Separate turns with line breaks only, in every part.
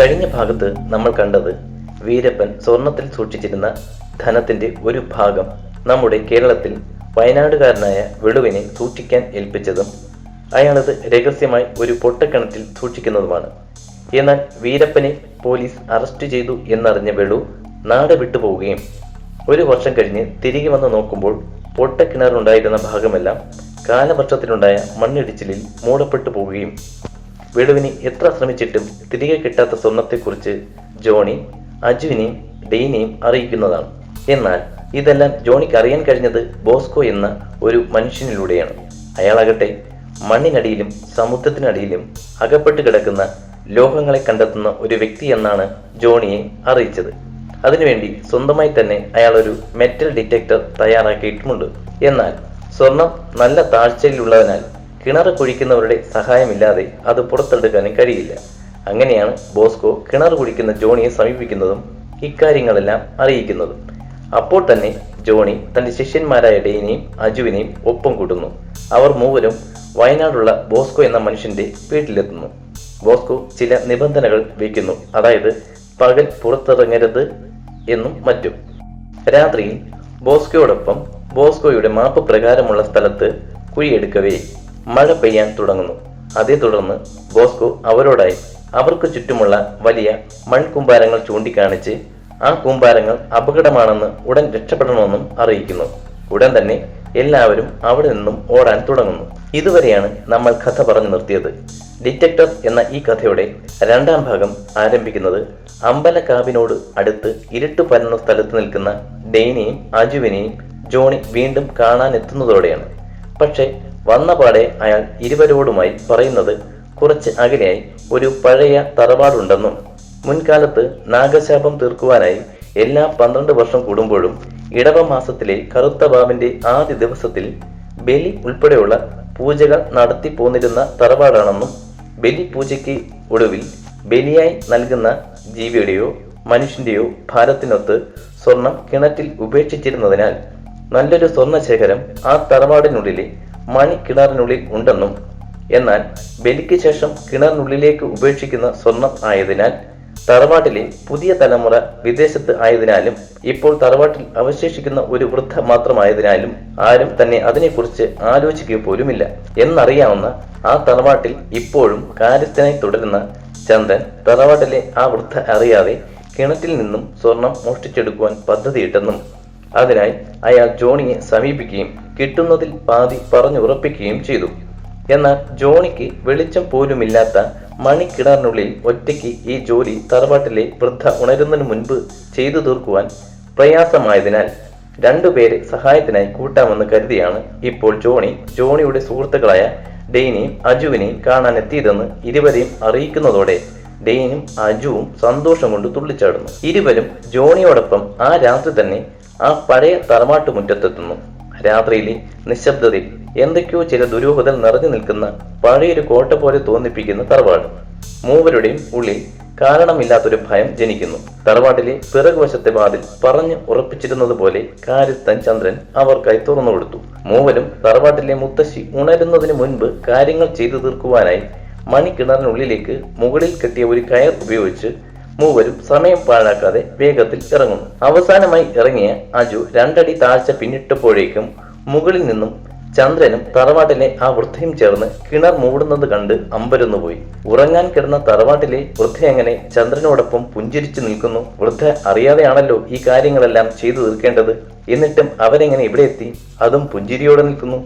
കഴിഞ്ഞ ഭാഗത്ത് നമ്മൾ കണ്ടത് വീരപ്പൻ സ്വർണത്തിൽ സൂക്ഷിച്ചിരുന്ന ധനത്തിന്റെ ഒരു ഭാഗം നമ്മുടെ കേരളത്തിൽ വയനാടുകാരനായ വെളുവിനെ സൂക്ഷിക്കാൻ ഏൽപ്പിച്ചതും അയാളത് രഹസ്യമായി ഒരു പൊട്ടക്കിണറ്റിൽ സൂക്ഷിക്കുന്നതുമാണ്. എന്നാൽ വീരപ്പനെ പോലീസ് അറസ്റ്റ് ചെയ്തു എന്നറിഞ്ഞ വെളു നാട് വിട്ടുപോവുകയും ഒരു വർഷം കഴിഞ്ഞ് തിരികെ വന്ന് നോക്കുമ്പോൾ പൊട്ടക്കിണറുണ്ടായിരുന്ന ഭാഗമെല്ലാം കാലവർഷത്തിലുണ്ടായ മണ്ണിടിച്ചിലിൽ മൂടപ്പെട്ടു പോവുകയും വെളുവിന് എത്ര ശ്രമിച്ചിട്ടും തിരികെ കിട്ടാത്ത സ്വർണത്തെക്കുറിച്ച് ജോണി അജുവിനെയും ഡെയിനെയും അറിയിക്കുന്നതാണ്. എന്നാൽ ഇതെല്ലാം ജോണിക്ക് അറിയാൻ കഴിഞ്ഞത് ബോസ്കോ എന്ന ഒരു മനുഷ്യനിലൂടെയാണ്. അയാളാകട്ടെ മണ്ണിനടിയിലും സമുദ്രത്തിനടിയിലും അകപ്പെട്ട് കിടക്കുന്ന ലോഹങ്ങളെ കണ്ടെത്തുന്ന ഒരു വ്യക്തി എന്നാണ് ജോണിയെ അറിയിച്ചത്. അതിനുവേണ്ടി സ്വന്തമായി തന്നെ അയാൾ ഒരു മെറ്റൽ ഡിറ്റക്ടർ തയ്യാറാക്കിയിട്ടുമുണ്ട്. എന്നാൽ സ്വർണം നല്ല താഴ്ചയിലുള്ളതിനാൽ കിണർ കുഴിക്കുന്നവരുടെ സഹായമില്ലാതെ അത് പുറത്തെടുക്കാനും കഴിയില്ല. അങ്ങനെയാണ് ബോസ്കോ കിണർ കുഴിക്കുന്ന ജോണിയെ സമീപിക്കുന്നതും ഇക്കാര്യങ്ങളെല്ലാം അറിയിക്കുന്നതും. അപ്പോൾ തന്നെ ജോണി തന്റെ ശിഷ്യന്മാരായ ഡെയിനെയും അജുവിനെയും ഒപ്പം കൂട്ടുന്നു. അവർ മൂവരും വയനാടുള്ള ബോസ്കോ എന്ന മനുഷ്യന്റെ വീട്ടിലെത്തുന്നു. ബോസ്കോ ചില നിബന്ധനകൾ വയ്ക്കുന്നു. അതായത് പകൽ പുറത്തിറങ്ങരുത് എന്നും മറ്റും. രാത്രിയിൽ ബോസ്കോയോടൊപ്പം ബോസ്കോയുടെ മാപ്പ് പ്രകാരമുള്ള സ്ഥലത്ത് കുഴിയെടുക്കവേ മഴ പെയ്യാൻ തുടങ്ങുന്നു. അതേ തുടർന്ന് ബോസ്കോ അവരോടായി അവർക്ക് ചുറ്റുമുള്ള വലിയ മൺകുമ്പാരങ്ങൾ ചൂണ്ടിക്കാണിച്ച് ആ കൂമ്പാരങ്ങൾ അപകടമാണെന്ന് ഉടൻ രക്ഷപ്പെടണമെന്നും അറിയിക്കുന്നു. ഉടൻ തന്നെ എല്ലാവരും അവിടെ നിന്നും ഓടാൻ തുടങ്ങുന്നു. ഇതുവരെയാണ് നമ്മൾ കഥ പറഞ്ഞു നിർത്തിയത്. ഡിറ്റക്ടർ എന്ന ഈ കഥയുടെ രണ്ടാം ഭാഗം ആരംഭിക്കുന്നത് അമ്പലക്കാവിനോട് അടുത്ത് ഇരുട്ട് പരന്ന സ്ഥലത്ത് നിൽക്കുന്ന ഡെയിനെയും അജുവിനെയും ജോണി വീണ്ടും കാണാനെത്തുന്നതോടെയാണ് പക്ഷേ വന്ന പാടെ അയാൾ ഇരുവരോടുമായി പറയുന്നത് കുറച്ച് അകലെയായി ഒരു പഴയ തറവാടുണ്ടെന്നും മുൻകാലത്ത് നാഗശാപം തീർക്കുവാനായി എല്ലാ പന്ത്രണ്ട് വർഷം കൂടുമ്പോഴും ഇടവ മാസത്തിലെ കറുത്ത ബാബിന്റെ ആദ്യ ദിവസത്തിൽ ബലി ഉൾപ്പെടെയുള്ള പൂജകൾ നടത്തി പോന്നിരുന്ന തറവാടാണെന്നും ബലി പൂജയ്ക്ക് ഒടുവിൽ ബലിയായി നൽകുന്ന ജീവിയുടെയോ മനുഷ്യന്റെയോ ഭാരത്തിനൊത്ത് സ്വർണം കിണറ്റിൽ ഉപേക്ഷിച്ചിരുന്നതിനാൽ നല്ലൊരു സ്വർണശേഖരം ആ തറവാടിനുള്ളിലെ മണി കിണറിനുള്ളിൽ ഉണ്ടെന്നും എന്നാൽ ബലിക്ക് ശേഷം കിണറിനുള്ളിലേക്ക് ഉപേക്ഷിക്കുന്ന സ്വർണം ആയതിനാൽ തറവാട്ടിലെ പുതിയ തലമുറ വിദേശത്ത് ആയതിനാലും ഇപ്പോൾ തറവാട്ടിൽ അവശേഷിക്കുന്ന ഒരു വൃദ്ധ മാത്രമായതിനാലും ആരും തന്നെ അതിനെക്കുറിച്ച് ആലോചിക്കുക പോലുമില്ല. എന്നറിയാവുന്ന ആ തറവാട്ടിൽ ഇപ്പോഴും കാര്യസ്ഥനായി തുടരുന്ന ചന്ദൻ തറവാട്ടിലെ ആ വൃദ്ധ അറിയാതെ കിണറ്റിൽ നിന്നും സ്വർണം മോഷ്ടിച്ചെടുക്കുവാൻ പദ്ധതിയിട്ടെന്നും അതിനായി അയാൾ ജോണിയെ സമീപിക്കുകയും കിട്ടുന്നതിൽ പാതി പറഞ്ഞുറപ്പിക്കുകയും ചെയ്തു. എന്നാൽ ജോണിക്ക് വെളിച്ചം പോലുമില്ലാത്ത മണിക്കിണറിനുള്ളിൽ ഒറ്റയ്ക്ക് ഈ ജോലി തറവാട്ടിലെ വൃദ്ധ ഉണരുന്നതിന് മുൻപ് ചെയ്തു തീർക്കുവാൻ പ്രയാസമായതിനാൽ രണ്ടുപേരെ സഹായത്തിനായി കൂട്ടാമെന്ന് കരുതിയാണ് ഇപ്പോൾ ജോണി ജോണിയുടെ സുഹൃത്തുക്കളായ ഡെയിനെയും അജുവിനെയും കാണാൻ എത്തിയതെന്ന് ഇരുവരെയും അറിയിക്കുന്നതോടെ ഡെയിനും അജുവും സന്തോഷം കൊണ്ട് തുള്ളിച്ചാടുന്നു. ഇരുവരും ജോണിയോടൊപ്പം ആ രാത്രി തന്നെ ആ പഴയ തറവാട്ട് മുറ്റത്തെത്തുന്നു. രാത്രിയിലെ നിശബ്ദതയിൽ എന്തൊക്കെയോ ചില ദുരൂഹതകൾ നിറഞ്ഞു നിൽക്കുന്ന പഴയൊരു കോട്ട പോലെ തോന്നിപ്പിക്കുന്ന തറവാട്. മൂവരുടെയും ഉള്ളിൽ കാരണമില്ലാത്തൊരു ഭയം ജനിക്കുന്നു. തറവാട്ടിലെ പിറകുവശത്തെ വാതിൽ പറഞ്ഞു ഉറപ്പിച്ചിരുന്നത് പോലെ കാര്യസ്ഥൻ ചന്ദ്രൻ അവർക്കായി തുറന്നു കൊടുത്തു. മൂവരും തറവാട്ടിലെ മുത്തശ്ശി ഉണരുന്നതിന് മുൻപ് കാര്യങ്ങൾ ചെയ്തു തീർക്കുവാനായി മണിക്കിണറിനുള്ളിലേക്ക് മുകളിൽ കെട്ടിയ ഒരു കയർ ഉപയോഗിച്ച് മൂവരും സമയം പാഴാക്കാതെ വേഗത്തിൽ ഇറങ്ങുന്നു. അവസാനമായി ഇറങ്ങിയ അജു രണ്ടടി താഴ്ച പിന്നിട്ടപ്പോഴേക്കും മുകളിൽ നിന്നും ചന്ദ്രനും തറവാട്ടിലെ ആ വൃദ്ധയും ചേർന്ന് കിണർ മൂടുന്നത് കണ്ട് അമ്പരന്നുപോയി. ഉറങ്ങാൻ കിടന്ന തറവാട്ടിലെ വൃദ്ധ എങ്ങനെ ചന്ദ്രനോടൊപ്പം പുഞ്ചിരിച്ചു നിൽക്കുന്നു? വൃദ്ധ അറിയാതെയാണല്ലോ ഈ കാര്യങ്ങളെല്ലാം ചെയ്തു തീർക്കേണ്ടത്. എന്നിട്ടും അവരെങ്ങനെ ഇവിടെ എത്തി? അതും പുഞ്ചിരിയോടെ നിൽക്കുന്നു.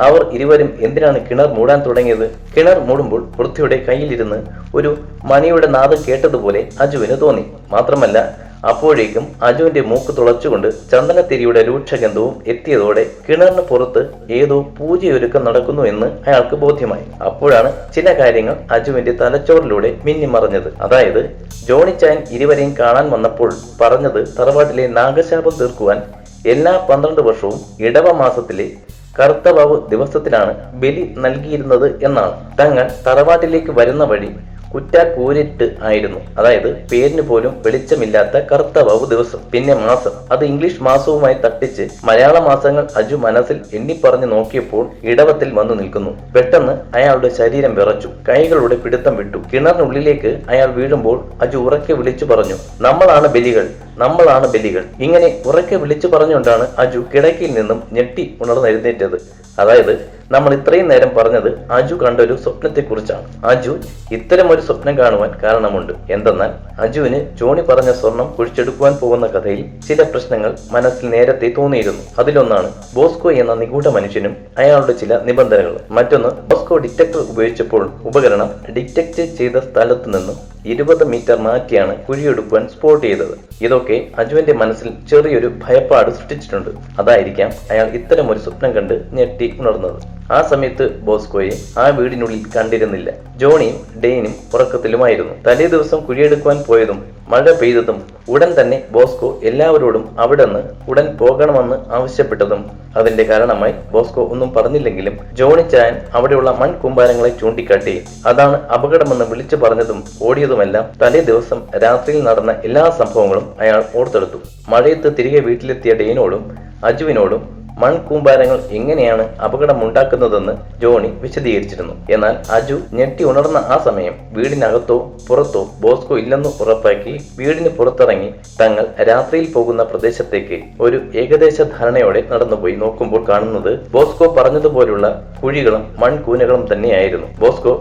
അവർ ഇരുവരും എന്തിനാണ് കിണർ മൂടാൻ തുടങ്ങിയത്? കിണർ മൂടുമ്പോൾ പൃഥ്വിയുടെ കയ്യിലിരുന്ന് ഒരു മണിയുടെ നാദം കേട്ടതുപോലെ അജുവിന് തോന്നി. മാത്രമല്ല അപ്പോഴേക്കും അജുവിന്റെ മൂക്ക് തുളച്ചുകൊണ്ട് ചന്ദനത്തിരിയുടെ രൂക്ഷഗന്ധവും എത്തിയതോടെ കിണറിന് പുറത്ത് ഏതോ പൂജയൊരുക്കം നടക്കുന്നു എന്ന് അയാൾക്ക് ബോധ്യമായി. അപ്പോഴാണ് ചില കാര്യങ്ങൾ അജുവിന്റെ തലച്ചോറിലൂടെ മിന്നിമറഞ്ഞത്. അതായത് ജോണി ചാൻ ഇരുവരെയും കാണാൻ വന്നപ്പോൾ പറഞ്ഞത് തറവാട്ടിലെ നാഗശാപം തീർക്കുവാൻ എല്ലാ പന്ത്രണ്ട് വർഷവും ഇടവ മാസത്തിലെ കറുത്തവാവ് ദിവസത്തിലാണ് ബലി നൽകിയിരുന്നത് എന്നാണ്. തങ്ങൾ തറവാട്ടിലേക്ക് വരുന്ന വഴി കുറ്റാക്കൂരിട്ട് ആയിരുന്നു. അതായത് പേരിന് പോലും വെളിച്ചമില്ലാത്ത കറുത്ത ദിവസം. പിന്നെ മാസം. അത് ഇംഗ്ലീഷ് മാസവുമായി തട്ടിച്ച് മലയാള മാസങ്ങൾ അജു മനസ്സിൽ എണ്ണിപ്പറഞ്ഞു നോക്കിയപ്പോൾ ഇടവത്തിൽ വന്നു നിൽക്കുന്നു. പെട്ടെന്ന് അയാളുടെ ശരീരം വിറച്ചു. കൈകളുടെ പിടുത്തം വിട്ടു. കിണറിനുള്ളിലേക്ക് അയാൾ വീഴുമ്പോൾ അജു ഉറക്കെ വിളിച്ചു പറഞ്ഞു നമ്മളാണ് ബലികൾ. നമ്മളാണ് ബലികൾ. ഇങ്ങനെ ഉറക്കെ വിളിച്ചു പറഞ്ഞുകൊണ്ടാണ് അജു കിടക്കയിൽ നിന്നും ഞെട്ടി ഉണർന്നെഴുന്നേറ്റത് അതായത് നമ്മൾ ഇത്രയും നേരം പറഞ്ഞത് അജു കണ്ട ഒരു സ്വപ്നത്തെക്കുറിച്ചാണ്. അജു ഇത്തരം ഒരു സ്വപ്നം കാണുവാൻ കാരണമുണ്ട്. എന്തെന്നാൽ അജുവിന് ജോണി പറഞ്ഞ സ്വർണം കുഴിച്ചെടുക്കുവാൻ പോകുന്ന കഥയിൽ ചില പ്രശ്നങ്ങൾ മനസ്സിൽ നേരത്തെ തോന്നിയിരുന്നു. അതിലൊന്നാണ് ബോസ്കോ എന്ന നിഗൂഢ മനുഷ്യനും അയാളുടെ ചില നിബന്ധനകളും. മറ്റൊന്ന് ബോസ്കോ ഡിറ്റക്ടർ ഉപയോഗിച്ചപ്പോൾ ഉപകരണം ഡിറ്റക്ട് ചെയ്ത സ്ഥലത്തു നിന്നും ഇരുപത് മീറ്റർ മാറ്റിയാണ് കുഴിയെടുക്കുവാൻ സ്പോട്ട് ചെയ്തത്. ഇതൊക്കെ അജുവിന്റെ മനസ്സിൽ ചെറിയൊരു ഭയപ്പാട് സൃഷ്ടിച്ചിട്ടുണ്ട്. അതായിരിക്കാം അയാൾ ഇത്തരം ഒരു സ്വപ്നം കണ്ട് ഞെട്ടി ഉണർന്നത്. ആ സമയത്ത് ബോസ്കോയെ ആ വീടിനുള്ളിൽ കണ്ടിരുന്നില്ല. ജോണിയും ഡെയിനും ഉറക്കത്തിലുമായിരുന്നു. തലേ ദിവസം കുഴിയെടുക്കുവാൻ പോയതും മഴ പെയ്തതും ഉടൻ തന്നെ ബോസ്കോ എല്ലാവരോടും അവിടെ നിന്ന് ഉടൻ പോകണമെന്ന് ആവശ്യപ്പെട്ടതും അതിന്റെ കാരണമായി ബോസ്കോ ഒന്നും പറഞ്ഞില്ലെങ്കിലും ജോണി ചായൻ അവിടെയുള്ള മൺകുമ്പാരങ്ങളെ ചൂണ്ടിക്കാട്ടി. അതാണ് അപകടമെന്ന് വിളിച്ചു പറഞ്ഞതും ഓടിയതുമെല്ലാം തലേ ദിവസം രാത്രിയിൽ നടന്ന എല്ലാ സംഭവങ്ങളും അയാൾ ഓർത്തെടുത്തു. മഴയത്ത് തിരികെ വീട്ടിലെത്തിയ ഡെയിനോടും അജുവിനോടും മൺകൂമ്പാരങ്ങൾ എങ്ങനെയാണ് അപകടമുണ്ടാക്കുന്നതെന്ന് ജോണി വിശദീകരിച്ചിരുന്നു. എന്നാൽ അജു ഞെട്ടി ഉണർന്ന ആ സമയം വീടിനകത്തോ പുറത്തോ ബോസ്കോ ഇല്ലെന്ന് ഉറപ്പാക്കി വീടിന് പുറത്തിറങ്ങി തങ്ങൾ രാത്രിയിൽ പോകുന്ന പ്രദേശത്തേക്ക് ഒരു ഏകദേശ ധാരണയോടെ നടന്നുപോയി. നോക്കുമ്പോൾ കാണുന്നത് ബോസ്കോ പറഞ്ഞതുപോലുള്ള കുഴികളും മൺകൂനകളും തന്നെയായിരുന്നു. ബോസ്കോ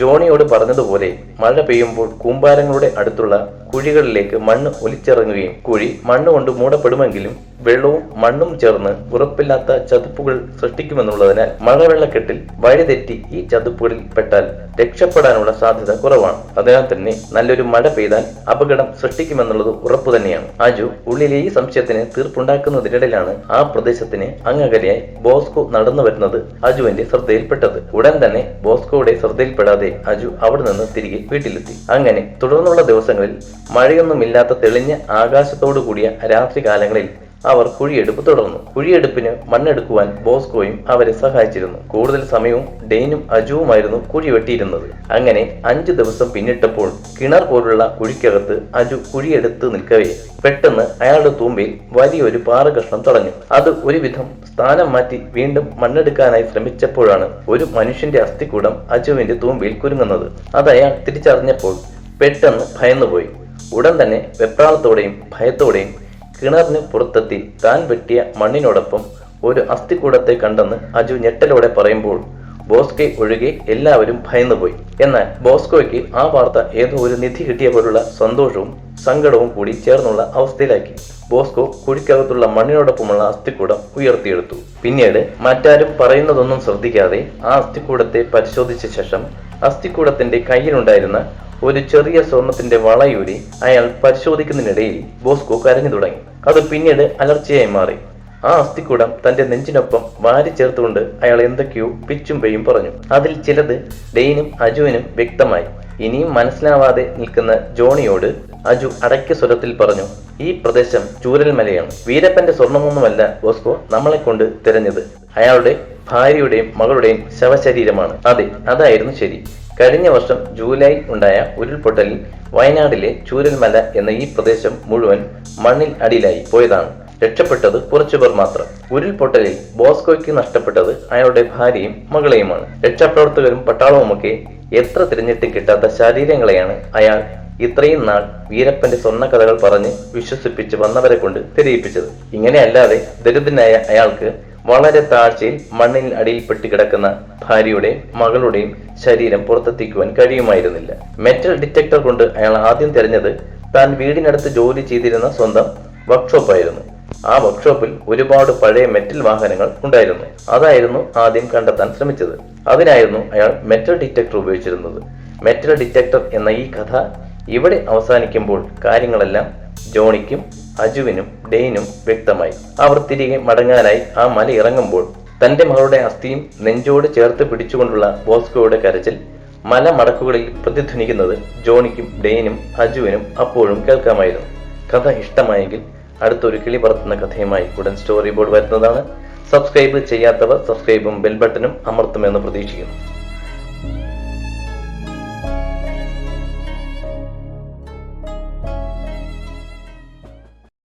ജോണിയോട് പറഞ്ഞതുപോലെ മഴ പെയ്യുമ്പോൾ കൂമ്പാരങ്ങളുടെ അടുത്തുള്ള കുഴികളിലേക്ക് മണ്ണ് ഒലിച്ചിറങ്ങുകയും കുഴി മണ്ണ് കൊണ്ട് മൂടപ്പെടുമെങ്കിലും വെള്ളവും മണ്ണും ചേർന്ന് ഉറപ്പില്ലാത്ത ചതുപ്പുകൾ സൃഷ്ടിക്കുമെന്നുള്ളതിനാൽ മഴവെള്ളക്കെട്ടിൽ വഴിതെറ്റി ഈ ചതുപ്പുകളിൽ പെട്ടാൽ രക്ഷപ്പെടാനുള്ള സാധ്യത കുറവാണ്. അതിനാൽ തന്നെ നല്ലൊരു മഴ പെയ്താൽ അപകടം സൃഷ്ടിക്കുമെന്നുള്ളത് ഉറപ്പു തന്നെയാണ്. അജു ഉള്ളിലെ ഈ സംശയത്തിന് തീർപ്പുണ്ടാക്കുന്നതിനിടയിലാണ് ആ പ്രദേശത്തിന് അങ്ങകലെയായി ബോസ്കോ നടന്നു വരുന്നത് അജുവിന്റെ ശ്രദ്ധയിൽപ്പെട്ടത്. ഉടൻ തന്നെ ബോസ്കോയുടെ ശ്രദ്ധയിൽപ്പെടാതെ അജു അവിടെ നിന്ന് തിരികെ വീട്ടിലെത്തി. അങ്ങനെ തുടർന്നുള്ള ദിവസങ്ങളിൽ മഴയൊന്നുമില്ലാത്ത തെളിഞ്ഞ ആകാശത്തോടു കൂടിയ രാത്രികാലങ്ങളിൽ അവർ കുഴിയെടുപ്പ് തുടർന്നു. കുഴിയെടുപ്പിന് മണ്ണെടുക്കുവാൻ ബോസ്കോയും അവരെ സഹായിച്ചിരുന്നു. കൂടുതൽ സമയവും ഡെയിനും അജുവുമായിരുന്നു കുഴി വെട്ടിയിരുന്നത്. അങ്ങനെ അഞ്ചു ദിവസം പിന്നിട്ടപ്പോൾ കിണർ പോലുള്ള കുഴിക്കകത്ത് അജു കുഴിയെടുത്ത് നിൽക്കവേ. പെട്ടെന്ന് അയാളുടെ തൂമ്പിൽ വലിയൊരു പാറകഷ്ണം തടഞ്ഞു. അത് ഒരുവിധം സ്ഥാനം മാറ്റി വീണ്ടും മണ്ണെടുക്കാനായി ശ്രമിച്ചപ്പോഴാണ് ഒരു മനുഷ്യന്റെ അസ്ഥികൂടം അജുവിന്റെ തൂമ്പിൽ കുരുങ്ങുന്നത്. അത് അയാൾ തിരിച്ചറിഞ്ഞപ്പോൾ പെട്ടെന്ന് ഭയന്നുപോയി. ഉടൻ തന്നെ വെപ്രാളത്തോടെയും ഭയത്തോടെയും കിണറിന് പുറത്തെത്തി താൻ വെട്ടിയ മണ്ണിനോടൊപ്പം ഒരു അസ്ഥികൂടത്തെ കണ്ടെന്ന് അജു ഞെട്ടലോടെ പറയുമ്പോൾ ബോസ്കെ ഒഴികെ എല്ലാവരും ഭയന്നുപോയി. എന്നാൽ ബോസ്കോയ്ക്ക് ആ വാർത്ത ഏതോ ഒരു നിധി കിട്ടിയ പോലുള്ള സന്തോഷവും സങ്കടവും കൂടി ചേർന്നുള്ള അവസ്ഥയിലാക്കി. ബോസ്കോ കുഴിക്കകത്തുള്ള മണ്ണിനോടൊപ്പമുള്ള അസ്ഥിക്കൂടം ഉയർത്തിയെടുത്തു. പിന്നീട് മറ്റാരും പറയുന്നതൊന്നും ശ്രദ്ധിക്കാതെ ആ അസ്ഥിക്കൂടത്തെ പരിശോധിച്ച ശേഷം അസ്ഥിക്കൂടത്തിന്റെ കയ്യിലുണ്ടായിരുന്ന ഒരു ചെറിയ സ്വർണത്തിന്റെ വളയൂരി അയാൾ പരിശോധിക്കുന്നതിനിടയിൽ ബോസ്കോ കരഞ്ഞു തുടങ്ങി. അത് പിന്നീട് അലർച്ചയായി മാറി. ആ അസ്ഥിക്കൂടം തന്റെ നെഞ്ചിനൊപ്പം വാരി ചേർത്തുകൊണ്ട് അയാൾ എന്തൊക്കെയോ പിച്ചും പെയ്യും പറഞ്ഞു. അതിൽ ചിലത് ഡെയിനും അജുവിനും വ്യക്തമായി. ഇനിയും മനസ്സിലാവാതെ നിൽക്കുന്ന ജോണിയോട് അജു അടയ്ക്ക സ്വരത്തിൽ പറഞ്ഞു ഈ പ്രദേശം ചൂരൽ മലയാണ് വീരപ്പന്റെ സ്വർണമൊന്നുമല്ല ബോസ്കോ നമ്മളെ കൊണ്ട് തിരഞ്ഞത്. അയാളുടെ ഭാര്യയുടെയും മകളുടെയും ശവശരീരമാണ്. അതെ അതായിരുന്നു ശരി. കഴിഞ്ഞ വർഷം ജൂലൈ ഉണ്ടായ ഉരുൾപൊട്ടലിൽ വയനാടിലെ ചൂരൽമല എന്ന ഈ പ്രദേശം മുഴുവൻ മണ്ണിൽ അടിയിലായി പോയതാണ്. രക്ഷപ്പെട്ടത് കുറച്ചുപേർ മാത്രം. ഉരുൾപൊട്ടലിൽ ബോസ്കോയ്ക്ക് നഷ്ടപ്പെട്ടത് അയാളുടെ ഭാര്യയും മകളെയുമാണ്. രക്ഷാപ്രവർത്തകരും പട്ടാളവുമൊക്കെ എത്ര തിരഞ്ഞിട്ടും കിട്ടാത്ത ശരീരങ്ങളെയാണ് അയാൾ ഇത്രയും നാൾ വീരപ്പന്റെ സ്വർണ കഥകൾ പറഞ്ഞ് വിശ്വസിപ്പിച്ച് വന്നവരെ കൊണ്ട് തിരയിപ്പിച്ചത്. ഇങ്ങനെയല്ലാതെ ദരിദ്രനായ അയാൾക്ക് വളരെ താഴ്ചയിൽ മണ്ണിൽ അടിയിൽപ്പെട്ട് കിടക്കുന്ന ഭാര്യയുടെയും മകളുടെയും ശരീരം പുറത്തെത്തിക്കുവാൻ കഴിയുമായിരുന്നില്ല. മെറ്റൽ ഡിറ്റക്ടർ കൊണ്ട് അയാൾ ആദ്യം തിരഞ്ഞത് താൻ വീടിനടുത്ത് ജോലി ചെയ്തിരുന്ന സ്വന്തം വർക്ക്ഷോപ്പായിരുന്നു ആ വർക്ക്ഷോപ്പിൽ ഒരുപാട് പഴയ മെറ്റൽ വാഹനങ്ങൾ ഉണ്ടായിരുന്നു. അതായിരുന്നു ആദ്യം കണ്ടെത്താൻ ശ്രമിച്ചത്. അതിനായിരുന്നു അയാൾ മെറ്റൽ ഡിറ്റക്ടർ ഉപയോഗിച്ചിരുന്നത്. മെറ്റൽ ഡിറ്റക്ടർ എന്ന ഈ കഥ ഇവിടെ അവസാനിക്കുമ്പോൾ കാര്യങ്ങളെല്ലാം ജോണിക്കും അജുവിനും ഡെയിനും വ്യക്തമായി. അവർ തിരികെ മടങ്ങാനായി ആ മല ഇറങ്ങുമ്പോൾ തന്റെ മകളുടെ അസ്ഥിയും നെഞ്ചോട് ചേർത്ത് പിടിച്ചുകൊണ്ടുള്ള ബോസ്കോയുടെ കരച്ചിൽ മല മടക്കുകളിൽ പ്രതിധ്വനിക്കുന്നത് ജോണിക്കും ഡെയിനും അജുവിനും അപ്പോഴും കേൾക്കാമായിരുന്നു. കഥ ഇഷ്ടമായെങ്കിൽ അടുത്തൊരു കിളി പറത്തുന്ന കഥയുമായി ഉടൻ സ്റ്റോറി ബോർഡ് വരുന്നതാണ്. സബ്സ്ക്രൈബ് ചെയ്യാത്തവർ സബ്സ്ക്രൈബും ബെൽ ബട്ടണും അമർത്തുമെന്ന് പ്രതീക്ഷിക്കുന്നു.